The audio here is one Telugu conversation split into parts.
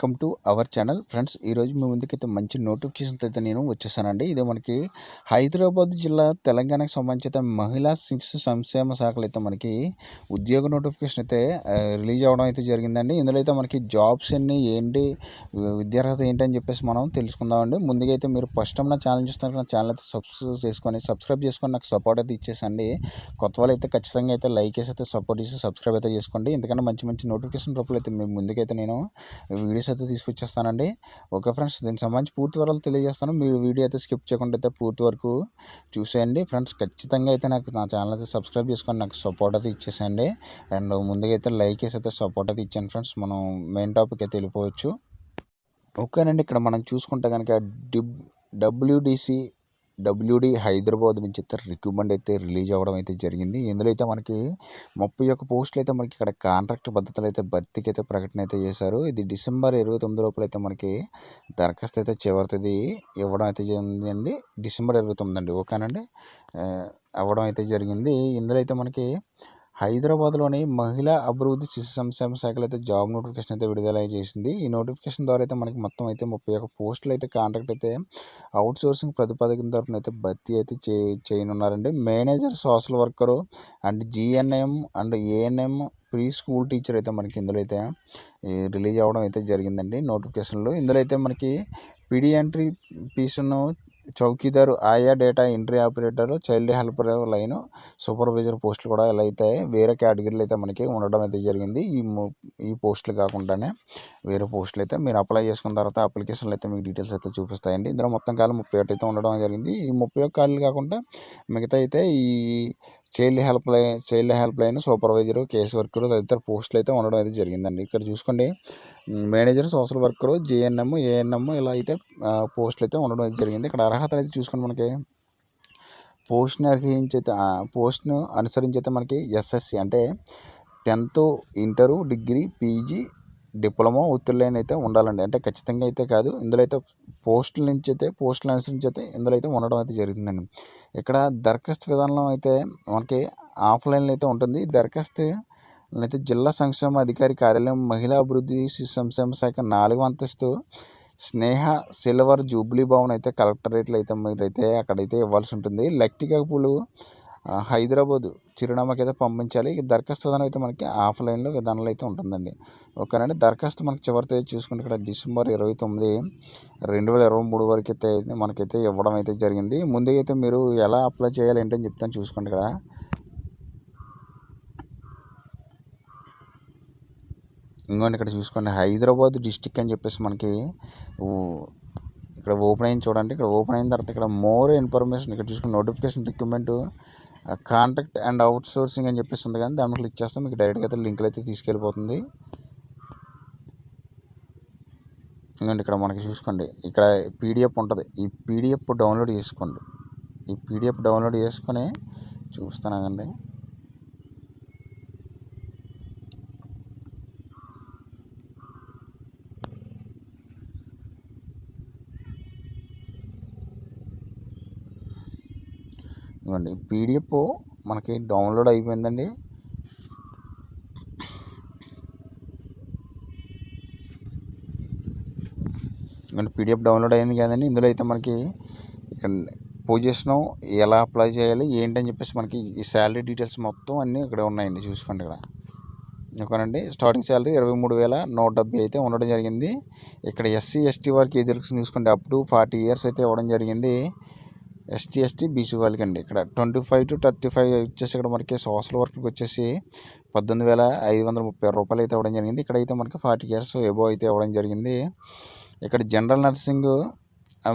Welcome to our channel. Friends ఈరోజు మీ ముందుకైతే మంచి నోటిఫికేషన్తో అయితే నేను వచ్చేసానండి. ఇది మనకి హైదరాబాద్ జిల్లా తెలంగాణకు సంబంధించిన మహిళా శిశు సంక్షేమ శాఖలు అయితే మనకి ఉద్యోగ నోటిఫికేషన్ అయితే రిలీజ్ అవ్వడం అయితే జరిగిందండి. ఇందులో అయితే మనకి జాబ్స్ ఎన్ని ఏంటి విద్యార్హత ఏంటి అని చెప్పేసి మనం తెలుసుకుందామండి. ముందుగా అయితే మీరు ఫస్ట్ టైం నా ఛానల్ చూస్తున్నారు నా ఛానల్ అయితే సబ్స్క్రైబ్ చేసుకొని సబ్స్క్రైబ్ చేసుకొని నాకు సపోర్ట్ అయితే ఇచ్చేసండి. కొత్త వాళ్ళు అయితే ఖచ్చితంగా అయితే లైక్ చేసి అయితే సపోర్ట్ చేసి సబ్స్క్రైబ్ అయితే చేసుకోండి. ఎందుకంటే మంచి మంచి నోటిఫికేషన్ రూపంలో అయితే మేము ముందుకైతే నేను వీడియోస్ అయితే తీసుకొచ్చేస్తానండి. ఓకే ఫ్రెండ్స్ దీనికి సంబంధించి పూర్తి వివరాలు తెలియజేస్తాను. మీరు వీడియో అయితే స్కిప్ చేయకుండా అయితే పూర్తి వరకు చూసేయండి. ఫ్రెండ్స్ ఖచ్చితంగా అయితే నాకు నా ఛానల్ అయితే సబ్స్క్రైబ్ చేసుకొని నాకు సపోర్ట్ అయితే ఇచ్చేసేయండి. అండ్ ముందుగా అయితే లైక్ వేసి అయితే సపోర్ట్ అయితే ఇచ్చాను ఫ్రెండ్స్. మనం మెయిన్ టాపిక్ అయితే వెళ్ళిపోవచ్చు. ఓకేనండి ఇక్కడ మనం చూసుకుంటే కనుక డిబ్ డబ్ల్యూడిసి డబ్ల్యూడి హైదరాబాద్ నుంచి అయితే రిక్రూట్మెంట్ అయితే రిలీజ్ అవ్వడం అయితే జరిగింది. ఇందులో అయితే మనకి ముప్పై ఒక్క పోస్టులు అయితే మనకి ఇక్కడ కాంట్రాక్ట్ పద్ధతులు అయితే భర్తీకి అయితే ప్రకటన అయితే చేశారు. ఇది డిసెంబర్ ఇరవై తొమ్మిది లోపల అయితే మనకి దరఖాస్తు అయితే చివరిది ఇవ్వడం అయితే జరిగిందండి. డిసెంబర్ ఇరవై తొమ్మిది అండి. ఓకేనండి? అవ్వడం అయితే జరిగింది. ఇందులో అయితే మనకి హైదరాబాద్లోని మహిళా అభివృద్ధి శిశు సంక్షేమ శాఖలు అయితే జాబ్ నోటిఫికేషన్ అయితే విడుదల చేసింది. ఈ నోటిఫికేషన్ ద్వారా అయితే మనకి మొత్తం అయితే ముప్పై ఒక్క పోస్టులు అయితే కాంట్రాక్ట్ అయితే అవుట్ సోర్సింగ్ తరఫున అయితే భర్తీ అయితే చే చేయనున్నారండి. Manager social worker and GNM and ANM pre school teacher అయితే మనకి ఇందులో అయితే రిలీజ్ అవ్వడం అయితే జరిగిందండి నోటిఫికేషన్లో. ఇందులో అయితే మనకి పీడియంట్రీ పీసును చౌకీదారు ఆయా data entry operator child helper line supervisor పోస్టులు కూడా ఇలా అయితే వేరే కేటగిరీలు అయితే మనకి ఉండడం అయితే జరిగింది. ఈ ఈ పోస్టులు కాకుండానే వేరే పోస్టులు అయితే మీరు అప్లై చేసుకున్న తర్వాత అప్లికేషన్లు అయితే మీకు డీటెయిల్స్ అయితే చూపిస్తాయండి. ఇందులో మొత్తం కాలం ముప్పై ఒకటి అయితే ఉండడం జరిగింది. ఈ ముప్పై ఒక్క కాకుండా మిగతా అయితే ఈ child help line child help line supervisor case worker తదితర పోస్టులు అయితే ఉండడం అయితే జరిగిందండి. ఇక్కడ చూసుకోండి manager social worker JNM ANM ఇలా అయితే పోస్టులు అయితే ఉండడం అయితే జరిగింది. ఇక్కడ అర్హత అయితే చూసుకోండి మనకి. పోస్ట్ని అర్హించైతే పోస్ట్ను అనుసరించి అయితే మనకి ఎస్ఎస్సి అంటే tenth inter degree PG diploma ఉత్తీర్ణులైన అయితే ఉండాలండి. అంటే ఖచ్చితంగా అయితే కాదు. ఇందులో అయితే పోస్టుల నుంచి అయితే పోస్టులు అనుసరించి అయితే ఇందులో అయితే ఉండడం అయితే జరుగుతుందండి. ఇక్కడ దరఖాస్తు విధానం అయితే మనకి ఆఫ్లైన్లో అయితే ఉంటుంది. దరఖాస్తు అయితే జిల్లా సంక్షేమ అధికారి కార్యాలయం మహిళా అభివృద్ధి శిశు సంక్షేమ శాఖ నాలుగో అంతస్తు స్నేహ సిల్వర్ జూబ్లీ భవన్ అయితే కలెక్టరేట్లు అయితే మీరైతే అక్కడైతే ఇవ్వాల్సి ఉంటుంది. లెక్టికపులు పూలు హైదరాబాద్ చిరునామాకి అయితే పంపించాలి. దరఖాస్తు విధానం అయితే మనకి ఆఫ్లైన్లో విధానంలో అయితే ఉంటుందండి. ఓకేనండి. దరఖాస్తు మనకి చివరి తేదీ చూసుకుంటే ఇక్కడ డిసెంబర్ ఇరవై తొమ్మిది రెండు వేల ఇరవై మూడు వరకు అయితే మనకైతే ఇవ్వడం అయితే జరిగింది. ముందుగా అయితే మీరు ఎలా అప్లై చేయాలి ఏంటని చెప్తాను చూసుకోండి ఇక్కడ. ఇంకోండి ఇక్కడ చూసుకోండి. హైదరాబాద్ డిస్టిక్ అని చెప్పేసి మనకి ఇక్కడ ఓపెన్ అయింది చూడండి. ఇక్కడ ఓపెన్ అయిన తర్వాత ఇక్కడ మోర్ ఇన్ఫర్మేషన్ ఇక్కడ చూసుకుని notification recruitment contact and outsourcing అని చెప్పేసి ఉంది కానీ దాన్ని క్లిక్ చేస్తే మీకు డైరెక్ట్గా అయితే లింకులు అయితే తీసుకెళ్ళిపోతుంది. ఇంకోండి ఇక్కడ మనకి చూసుకోండి. ఇక్కడ పీడిఎఫ్ ఉంటుంది. ఈ పీడిఎఫ్ డౌన్లోడ్ చేసుకోండి. ఈ పీడిఎఫ్ డౌన్లోడ్ చేసుకొని చూస్తానండి. ఇవ్వండి. పీడిఎఫ్ మనకి డౌన్లోడ్ అయిపోయిందండి. ఇవ్వండి పీడిఎఫ్ డౌన్లోడ్ అయింది కదండి. ఇందులో అయితే మనకి ఇక్కడ పొజిషను ఎలా అప్లై చేయాలి ఏంటని చెప్పేసి మనకి ఈ శాలరీ డీటెయిల్స్ మొత్తం అన్నీ ఇక్కడ ఉన్నాయండి చూసుకోండి ఇక్కడ. ఓకేనండి స్టార్టింగ్ శాలరీ ఇరవై మూడు వేల నూట డెబ్బై అయితే ఉండడం జరిగింది. ఇక్కడ ఎస్సీ ఎస్టీ వారికి ఎదురు చూసుకోండి అప్ టు ఫార్టీ ఇయర్స్ అయితే ఇవ్వడం జరిగింది. ఎస్టీ ఎస్టీ బీసీ వాళ్ళకి అండి ఇక్కడ twenty five to thirty five వచ్చేసి ఇక్కడ మనకి సోషల్ వర్క్కి వచ్చేసి పద్దెనిమిది వేల ఐదు వందల ముప్పై రూపాయలు అయితే ఇవ్వడం జరిగింది. ఇక్కడైతే మనకి ఫార్టీ ఇయర్స్ ఎబో అయితే ఇవ్వడం జరిగింది. ఇక్కడ general nursing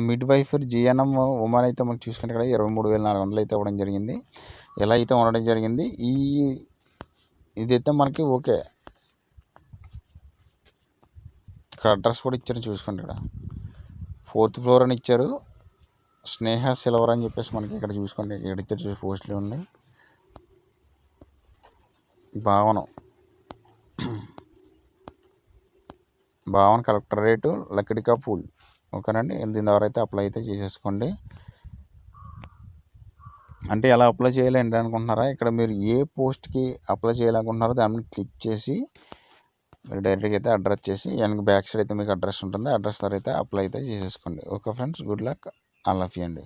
midwife GNM women అయితే మనకి చూసుకుంటే ఇక్కడ ఇరవై మూడు వేల నాలుగు వందలు అయితే ఇవ్వడం జరిగింది. ఇలా అయితే ఉండడం జరిగింది. ఈ ఇదైతే మనకి ఓకే. ఇక్కడ అడ్రస్ కూడా ఇచ్చారు చూసుకోండి ఇక్కడ. ఫోర్త్ ఫ్లోర్ అని ఇచ్చారు. స్నేహ సిల్వర్ అని చెప్పేసి మనకి ఇక్కడ చూసుకోండి. ఎడిటర్ చూసి పోస్టులు ఉన్నాయి. భావనం. భావన కలెక్టరేటు లకిడికా పూల్. ఓకేనండి? దీని ద్వారా అయితే అప్లై అయితే చేసేసుకోండి. అంటే ఎలా అప్లై చేయాలి అనుకుంటున్నారా? ఇక్కడ మీరు ఏ పోస్ట్కి అప్లై చేయాలనుకుంటున్నారో దాని మీద క్లిక్ చేసి మీరు డైరెక్ట్గా అయితే అడ్రస్ చేసి వెనక బ్యాక్ సైడ్ అయితే మీకు అడ్రస్ ఉంటుంది. అడ్రస్ ద్వారా అయితే అప్లై అయితే చేసేసుకోండి. Okay friends good luck. I love you అండి